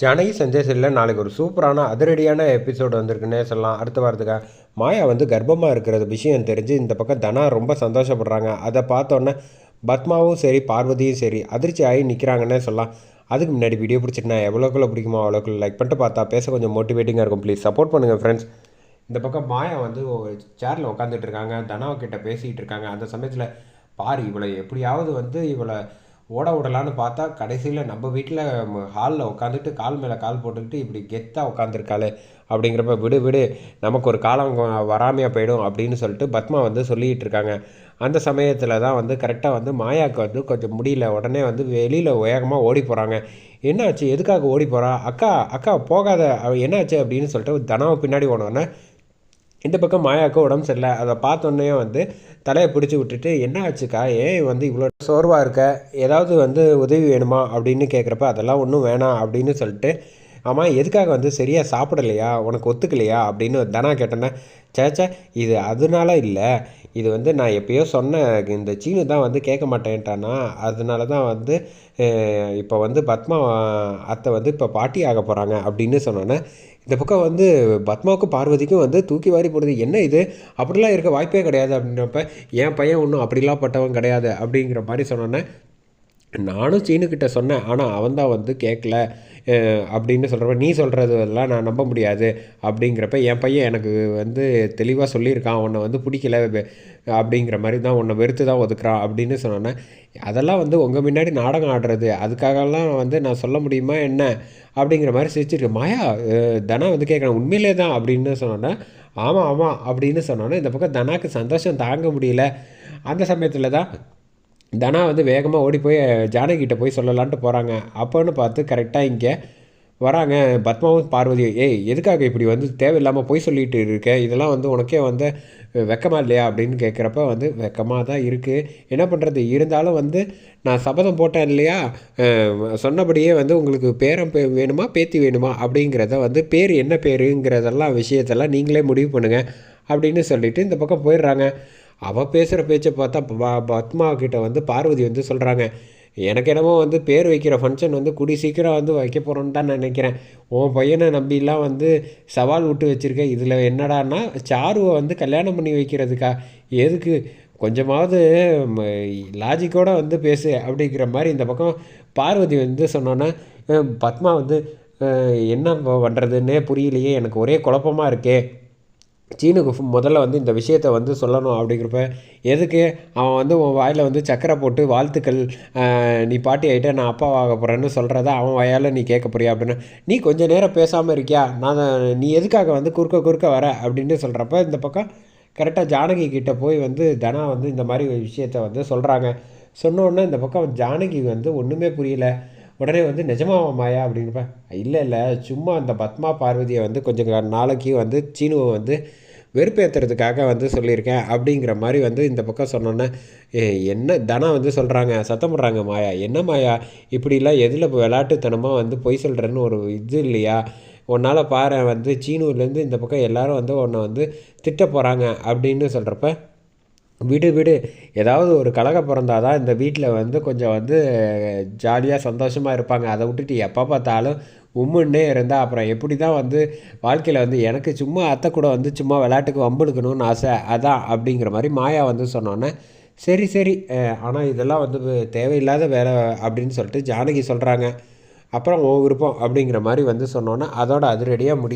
ஜானகி சஞ்சய் செல்லில் நாளைக்கு ஒரு சூப்பரான அதிரடியான எபிசோடு வந்திருக்குன்னே சொல்லலாம். அடுத்த வாரத்துக்காக மாயா வந்து கர்ப்பமாக இருக்கிறது விஷயம் தெரிஞ்சு இந்த பக்கம் தனா ரொம்ப சந்தோஷப்படுறாங்க. அதை பார்த்தோன்னே பத்மாவும் சரி பார்வதியும் சரி அதிர்ச்சி ஆகி நிற்கிறாங்கன்னே சொல்லலாம். அதுக்கு முன்னாடி வீடியோ பிடிச்சிட்டுனா எவ்வளோக்குள்ளே பிடிக்குமோ அவ்வளோக்குள்ள லைக் பண்ணிட்டு பார்த்தா பேச கொஞ்சம் மோட்டிவேட்டிங்காக இருக்கும். ப்ளீஸ் சப்போர்ட் பண்ணுங்கள் ஃப்ரெண்ட்ஸ் இந்த பக்கம் மாயா வந்து சேரில் உட்காந்துட்டு இருக்காங்க. தனாவை கிட்ட பேசிகிட்டு இருக்காங்க. அந்த சமயத்தில் பாரு இவளை எப்படியாவது வந்து இவளை ஓட விடலான்னு பார்த்தா கடைசியில் நம்ம வீட்டில் ஹாலில் உட்காந்துட்டு கால் மேலே கால் போட்டுக்கிட்டு இப்படி கெத்தாக உட்காந்துருக்காளே அப்படிங்கிறப்ப விடு விடு நமக்கு ஒரு காலம் வராமையாக போயிடும் அப்படின்னு சொல்லிட்டு பத்மா வந்து சொல்லிகிட்டு இருக்காங்க. அந்த சமயத்தில் தான் வந்து கரெக்டாக வந்து மாயாவுக்கு வந்து கொஞ்சம் முடியல. உடனே வந்து வெளியில் வேகமாக ஓடி போகிறாங்க என்னாச்சு? எதுக்காக ஓடி போகிறா அக்கா அக்கா போகாத என்னாச்சு? அப்படின்னு சொல்லிட்டு தனாவை பின்னாடி ஓனோடனே இந்த பக்கம் மாயாவுக்கு உடம்பு சரியில்லை. அதை பார்த்தோன்னே வந்து தலையை பிடிச்சி விட்டுட்டு என்ன ஆச்சுக்கா? ஏன் வந்து இவ்வளோ சோர்வாக இருக்க? ஏதாவது வந்து உதவி வேணுமா? அப்படின்னு கேட்குறப்ப அதெல்லாம் ஒன்றும் வேணாம் அப்படின்னு சொல்லிட்டு ஆமாம் எதுக்காக வந்து சரியாக சாப்பிடலையா? உனக்கு ஒத்துக்கலையா? அப்படின்னு தனா கேட்டேன்னே சேச்சா இது அதனால இல்லை. இது வந்து நான் எப்பயோ சொன்ன இந்த சீனு தான் வந்து கேட்க மாட்டேன்ட்டானா? அதனால தான் வந்து இப்போ வந்து பத்மா அத்தை வந்து இப்போ பாட்டி ஆக போகிறாங்க அப்படின்னு சொன்னோன்னே இந்த பக்கம் வந்து பத்மாவுக்கும் பார்வதிக்கும் வந்து தூக்கி வாரி போடுது. என்ன இது? அப்படிலாம் இருக்க வாய்ப்பே கிடையாது அப்படின்றப்ப என் பையன் ஒன்றும் அப்படிலாம் பட்டவன் கிடையாது அப்படிங்கிற மாதிரி சொன்னோன்னே நானும் சீனுக்கிட்ட சொன்னேன். ஆனால் அவன் தான் வந்து கேட்கல அப்படின்னு சொல்கிறப்ப நீ சொல்கிறதெல்லாம் நான் நம்ப முடியாது. அப்படிங்கிறப்ப என் பையன் எனக்கு வந்து தெளிவாக சொல்லியிருக்கான். உன்னை வந்து பிடிக்கல. அப்படிங்கிற மாதிரி தான் உன்னை வெறுத்து தான் ஒதுக்குறான் அப்படின்னு சொன்னோன்னே அதெல்லாம் வந்து உங்கள் முன்னாடி நாடகம் ஆடுறது. அதுக்காகலாம் வந்து நான் சொல்ல முடியுமா? என்ன? அப்படிங்கிற மாதிரி சிரிச்சிருக்கு மாயா தனா வந்து கேட்குறேன். உண்மையிலே தான். அப்படின்னு சொன்னோன்னே ஆமாம் ஆமாம் அப்படின்னு சொன்னோன்னே இந்த பக்கம் தனாக்கு சந்தோஷம் தாங்க முடியல. அந்த சமயத்தில் தான் தனா வந்து வேகமாக ஓடி போய் ஜானகிட்ட போய் சொல்லலான்ட்டு போகிறாங்க அப்போன்னு பார்த்து கரெக்டாக இங்கே வராங்க பத்மாவும் பார்வதியும். ஏய் எதுக்காக இப்படி வந்து தேவையில்லாமல் போய் சொல்லிட்டு இருக்க? இதெல்லாம் வந்து உனக்கே வந்து வெக்கமாக இல்லையா? அப்படின்னு கேட்குறப்ப வந்து வெக்கமாக தான் இருக்குது என்ன பண்ணுறது இருந்தாலும் வந்து நான் சபதம் போட்டேன் இல்லையா? சொன்னபடியே வந்து உங்களுக்கு பேரம் வேணுமா? பேத்தி வேணுமா? அப்படிங்கிறத வந்து பேர் என்ன பேருங்கிறதெல்லாம் விஷயத்தெல்லாம் நீங்களே முடிவு பண்ணுங்கள் அப்படின்னு சொல்லிவிட்டு இந்த பக்கம் போயிடுறாங்க. அவள் பேசுகிற பேச்சை பார்த்தா பத்மா கிட்ட வந்து பார்வதி வந்து சொல்கிறாங்க எனக்கு என்னமோ வந்து பேர் வைக்கிற ஃபங்க்ஷன் வந்து குடி சீக்கிரம் வந்து வைக்க போகிறோன்னு தான் நினைக்கிறேன். உன் பையனை நம்பிலாம் வந்து சவால் விட்டு வச்சுருக்கேன் இதில் என்னடான்னா சாருவை வந்து கல்யாணம் பண்ணி வைக்கிறதுக்கா? எதுக்கு? கொஞ்சமாவது லாஜிக்கோடு வந்து பேசு அப்படிங்கிற மாதிரி இந்த பக்கம் பார்வதி வந்து சொன்னோன்னே பத்மா வந்து என்ன பண்ணுறதுன்னே புரியலையே எனக்கு ஒரே குழப்பமாக இருக்கே. சீனுக்கு முதல்ல வந்து இந்த விஷயத்த வந்து சொல்லணும் அப்படிங்கிறப்ப எதுக்கு அவன் வந்து உன் வாயில் வந்து சக்கரை போட்டு வாழ்த்துக்கள் நீ பாட்டி ஆகிட்ட நான் அப்பா ஆக போகிறேன்னு சொல்கிறத அவன் வாயால் நீ கேட்க போறியா அப்படின்னு. நீ கொஞ்சம் நேரம் பேசாமல் இருக்கியா? நான் நீ எதுக்காக வந்து குறுக்க குறுக்க வர அப்படின்னு சொல்கிறப்ப இந்த பக்கம் கரெக்டாக ஜானகி கிட்டே போய் வந்து தனா வந்து இந்த மாதிரி விஷயத்த வந்து சொல்கிறாங்க சொன்னோடனே இந்த பக்கம் ஜானகி வந்து ஒன்றுமே புரியல. உடனே வந்து நிஜமாவா மாயா? அப்படின்றப்ப இல்லை இல்லை. சும்மா அந்த பத்மா பார்வதியை வந்து கொஞ்சம் நாளைக்கு வந்து சீனுவை வந்து வெறுப்பேற்றுறதுக்காக வந்து சொல்லியிருக்கேன். அப்படிங்கிற மாதிரி வந்து இந்த பக்கம் சொன்னோன்னே என்ன தனா வந்து சொல்கிறாங்க சத்தம் போடுறாங்க மாயா. என்ன மாயா? இப்படிலாம் எதில் விளாட்டுத்தனமாக வந்து பொய் சொல்கிறேன்னு ஒரு இது இல்லையா? உன்னால் பாரு வந்து சீனுவிலேருந்து இந்த பக்கம் எல்லோரும் வந்து உன்னை வந்து திட்ட போகிறாங்க அப்படின்னு சொல்கிறப்ப விடு விடு. ஏதாவது ஒரு கழக பிறந்தால் தான் இந்த வீட்டில் வந்து கொஞ்சம் வந்து ஜாலியாக சந்தோஷமாக இருப்பாங்க. அதை விட்டுட்டு எப்போ பார்த்தாலும் உம்முன்னே இருந்தால் அப்புறம் எப்படி தான் வந்து வாழ்க்கையில் வந்து எனக்கு சும்மா அத்தை கூட வந்து சும்மா விளையாட்டுக்கு வம்பெடுக்கணும்னு ஆசை அதான் அப்படிங்கிற மாதிரி மாயா வந்து சொன்னோன்னே சரி சரி. ஆனால் இதெல்லாம் வந்து தேவையில்லாத வேலை அப்படின்னு சொல்லிட்டு ஜானகி சொல்கிறாங்க அப்புறம் ஓ விருப்பம் அப்படிங்கிற மாதிரி வந்து சொன்னோன்னே அதோட அதிரடியாக முடியும்